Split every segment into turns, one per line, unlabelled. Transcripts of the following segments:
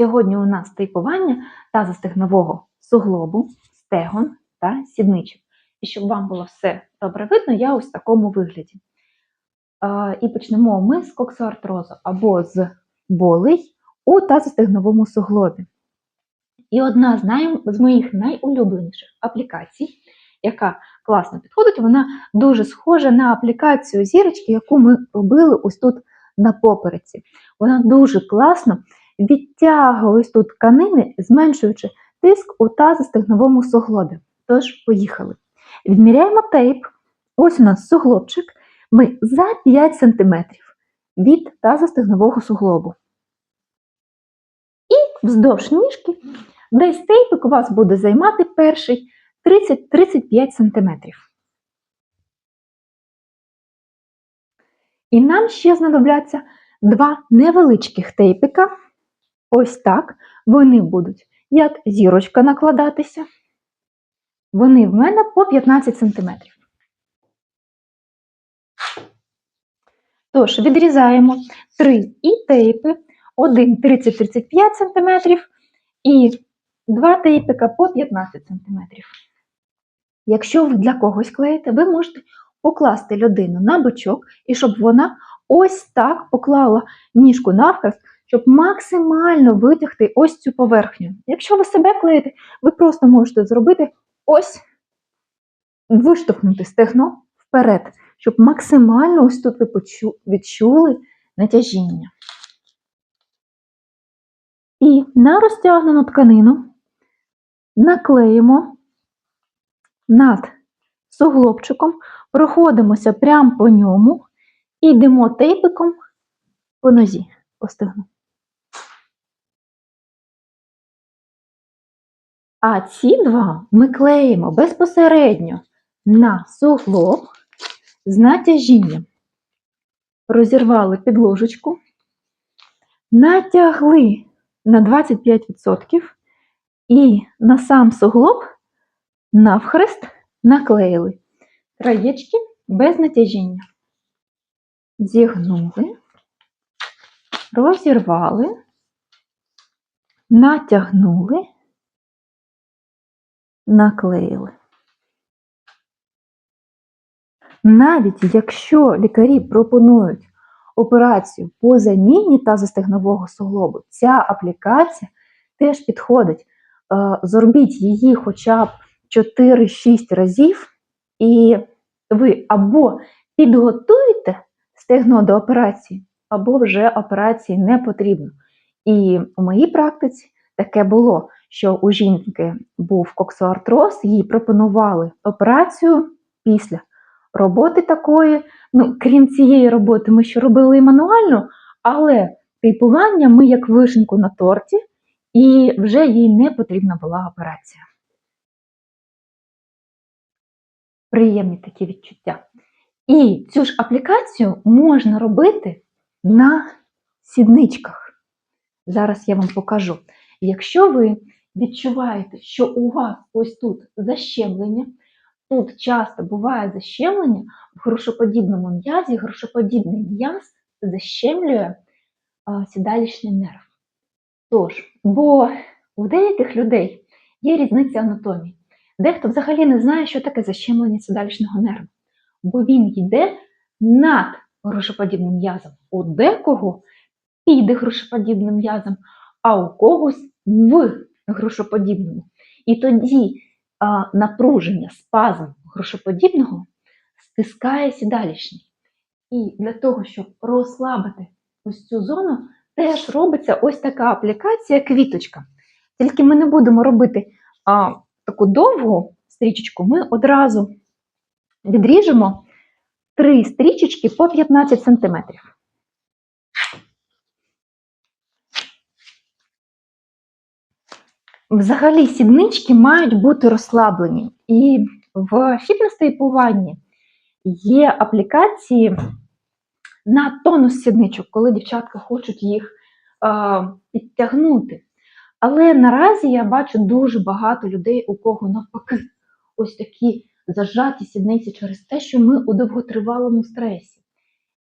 Сьогодні у нас тейпування тазостегнового суглобу, стегон та сідничок. І щоб вам було все добре видно, я ось в такому вигляді. І почнемо ми з коксоартрозу або з болей у тазостегновому суглобі. І одна з моїх найулюбленіших аплікацій, яка класно підходить, вона дуже схожа на аплікацію зірочки, яку ми робили ось тут на попереці. Вона дуже класно відтягує ось тут тканини, зменшуючи тиск у тазостегновому суглобі. Тож, поїхали. Відміряємо тейп. Ось у нас суглобчик. Ми за 5 см від тазостегнового суглобу. І вздовж ніжки десь тейпик у вас буде займати перший 30-35 см. І нам ще знадобляться два невеличких тейпика. Ось так. Вони будуть як зірочка накладатися. Вони в мене по 15 см. Тож, відрізаємо три і тейпи, один 30-35 см і два тейпика по 15 см. Якщо ви для когось клеїте, ви можете покласти людину на бочок, і щоб вона ось так поклала ніжку навхрест, щоб максимально витягти ось цю поверхню. Якщо ви себе клеїте, ви просто можете зробити ось виштовхнути стегно вперед, щоб максимально ось тут ви відчули натяжіння. І на розтягнену тканину наклеїмо над суглобчиком, проходимося прямо по ньому і йдемо тейпиком по нозі, по стегну. А ці два ми клеїмо безпосередньо на суглоб з натяжінням. Розірвали підложечку, натягли на 25% і на сам суглоб навхрест наклеїли краєчки без натяжіння. Зігнули, розірвали, натягнули, наклеїли. Навіть якщо лікарі пропонують операцію по заміні тазостегнового суглобу, ця аплікація теж підходить. Е, Зробіть її хоча б 4-6 разів, і ви або підготуєте стегно до операції, або вже операції не потрібно. І у моїй практиці таке було, що у жінки був коксоартроз, їй пропонували операцію після роботи такої. Ну, крім цієї роботи, ми ще робили мануально, але тейпування ми як вишеньку на торті, і вже їй не потрібна була операція. Приємні такі відчуття. І цю ж аплікацію можна робити на сідничках. Зараз я вам покажу. Якщо ви відчуваєте, що у вас ось тут защемлення, тут часто буває защемлення в грушоподібному м'язі, грушоподібний м'яз защемлює сідалічний нерв. Тож, бо у деяких людей є різниця анатомії. Дехто взагалі не знає, що таке защемлення сідалічного нерву, бо він йде над грушоподібним м'язом. У декого під грушоподібним м'язом, а у когось в грушоподібному. І тоді а, напруження, спазм грушоподібного стискає сідалічний. І для того, щоб розслабити ось цю зону, теж робиться ось така аплікація квіточка. Тільки ми не будемо робити а, таку довгу стрічечку, ми одразу відріжемо три стрічечки по 15 см. Взагалі сіднички мають бути розслаблені. І в фітнес-тейпуванні є аплікації на тонус сідничок, коли дівчатка хочуть їх е, підтягнути. Але наразі я бачу дуже багато людей, у кого навпаки ось такі зажаті сідниці через те, що ми у довготривалому стресі.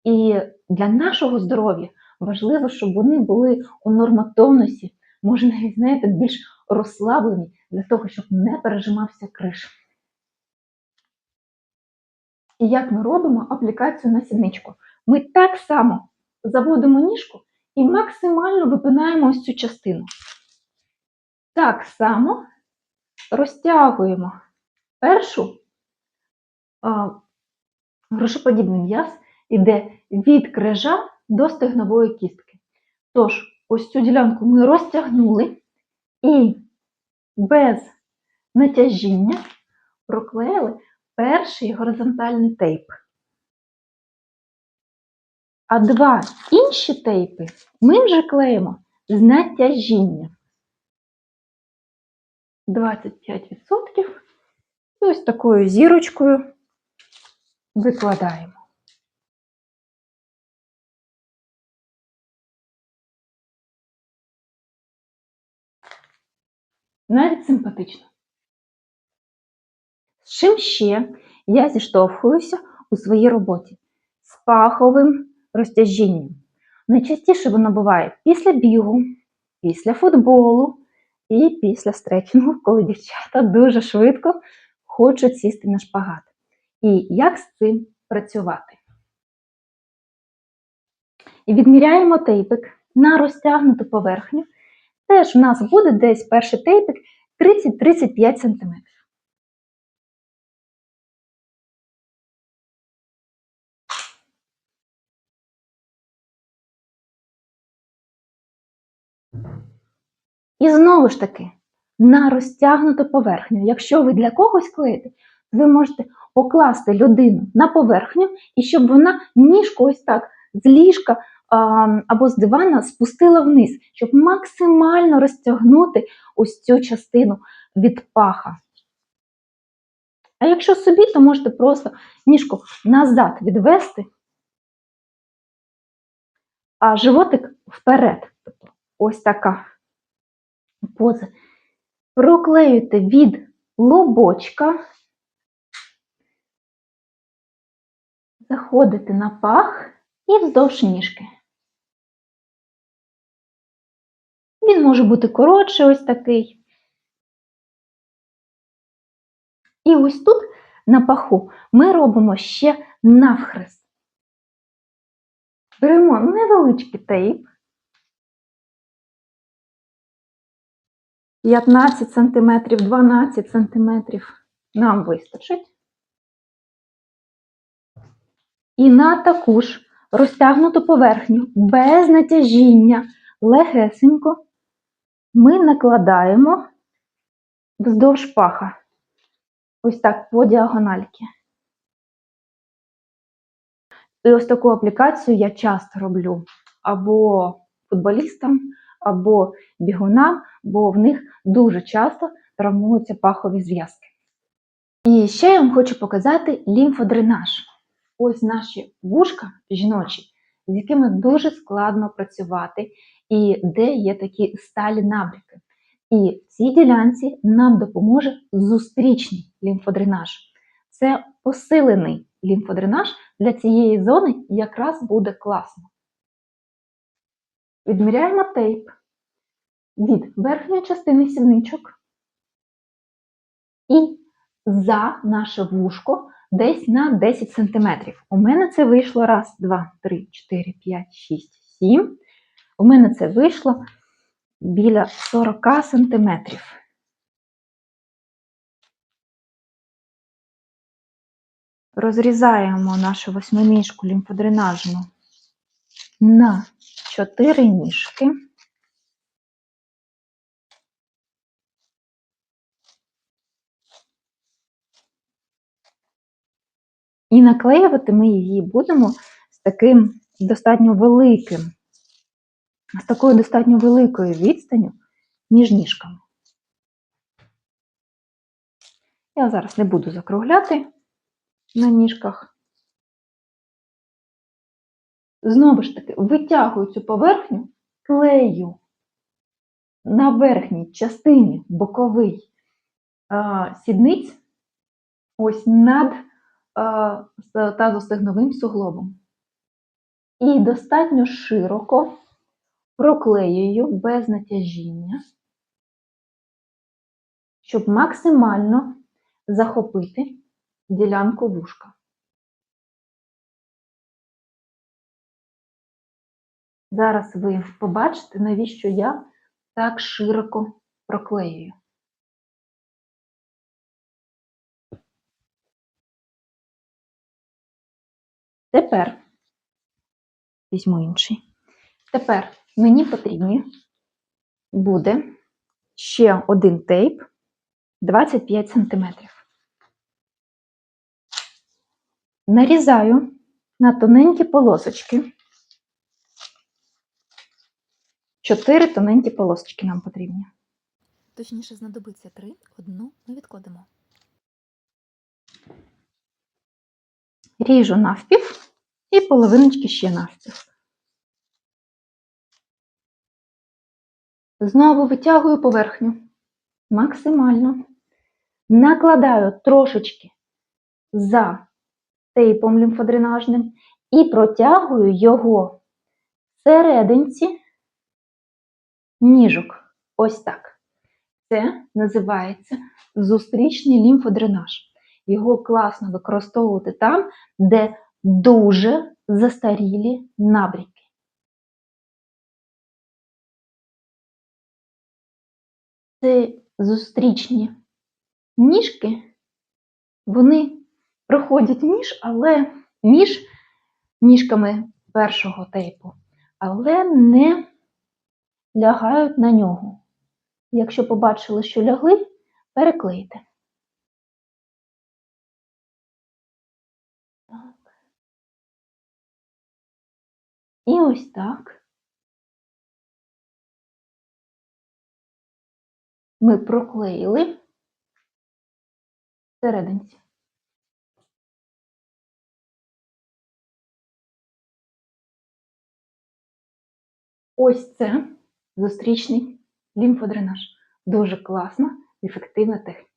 І для нашого здоров'я важливо, щоб вони були у нормотонусі, може навіть, знаєте, більш розслаблені для того, щоб не пережимався криш. І як ми робимо аплікацію на сідничку? Ми так само заводимо ніжку і максимально випинаємо ось цю частину. Так само розтягуємо першу а, грошоподібний м'яз іде від крижа до стегнової кістки. Тож, ось цю ділянку ми розтягнули і без натяжіння проклеїли перший горизонтальний тейп. А два інші тейпи ми вже клеїмо з натяжінням. 25%. І ось такою зірочкою викладаємо. Навіть симпатично. З чим ще я зіштовхуюся у своїй роботі? З паховим розтяжінням. Найчастіше воно буває після бігу, після футболу і після стретчингу, коли дівчата дуже швидко хочуть сісти на шпагат. І як з цим працювати? І відміряємо тейпик на розтягнуту поверхню. Теж в нас буде десь перший тейпик 30-35 см. І знову ж таки, на розтягнуту поверхню. Якщо ви для когось клеїте, ви можете покласти людину на поверхню і щоб вона ніжку ось так з ліжка або з дивана спустила вниз, щоб максимально розтягнути ось цю частину від паха. А якщо собі, то можете просто ніжку назад відвести, а животик вперед. Тобто ось така поза. Проклеюйте від лобочка, заходите на пах і вздовж ніжки. Він може бути коротший, ось такий. І ось тут на паху ми робимо ще навхрест. Беремо невеличкий тейп. 15 см, 12 см нам вистачить. І на таку ж розтягнуту поверхню без натяжіння легесенько ми накладаємо вздовж паха. Ось так по діагональки. І ось таку аплікацію я часто роблю або футболістам, або бігунам, бо в них дуже часто травмуються пахові зв'язки. І ще я вам хочу показати лімфодренаж. Ось наші вушка жіночі, з якими дуже складно працювати, і де є такі сталі набряки. І в цій ділянці нам допоможе зустрічний лімфодренаж. Це посилений лімфодренаж для цієї зони якраз буде класно. Відміряємо тейп від верхньої частини сідничок і за наше вушко десь на 10 см. У мене це вийшло раз, два, три, чотири, п'ять, шість, сім. У мене це вийшло біля 40 см. Розрізаємо нашу восьминіжку лімфодренажну на 4 ніжки. І наклеювати ми її будемо з таким достатньо великим, з такою достатньо великою відстанню між ніжками. Я зараз не буду закругляти на ніжках. Знову ж таки, витягую цю поверхню, клею на верхній частині боковий а, сідниць, ось над а, тазостегновим суглобом. І достатньо широко проклеюю без натяжіння, щоб максимально захопити ділянку вушка. Зараз ви побачите, навіщо я так широко проклеюю. Тепер візьму інший. Тепер мені потрібні буде ще один тейп 25 см. Нарізаю на тоненькі полосочки. Чотири тоненькі полосочки нам потрібні.
Точніше, знадобиться три, одну ми відкладемо.
Ріжу навпів і половиночки ще навпів. Знову витягую поверхню максимально. Накладаю трошечки за тейпом лімфодренажним і протягую його всерединці ніжок. Ось так. Це називається зустрічний лімфодренаж. Його класно використовувати там, де дуже застарілі набріки. Це зустрічні ніжки, вони проходять між, але між ніжками першого тейпу, але не лягають на нього. Якщо побачили, що лягли, переклейте. І ось так. Ми проклеїли всерединці. Ось це зустрічний лімфодренаж. Дуже класна, ефективна техніка.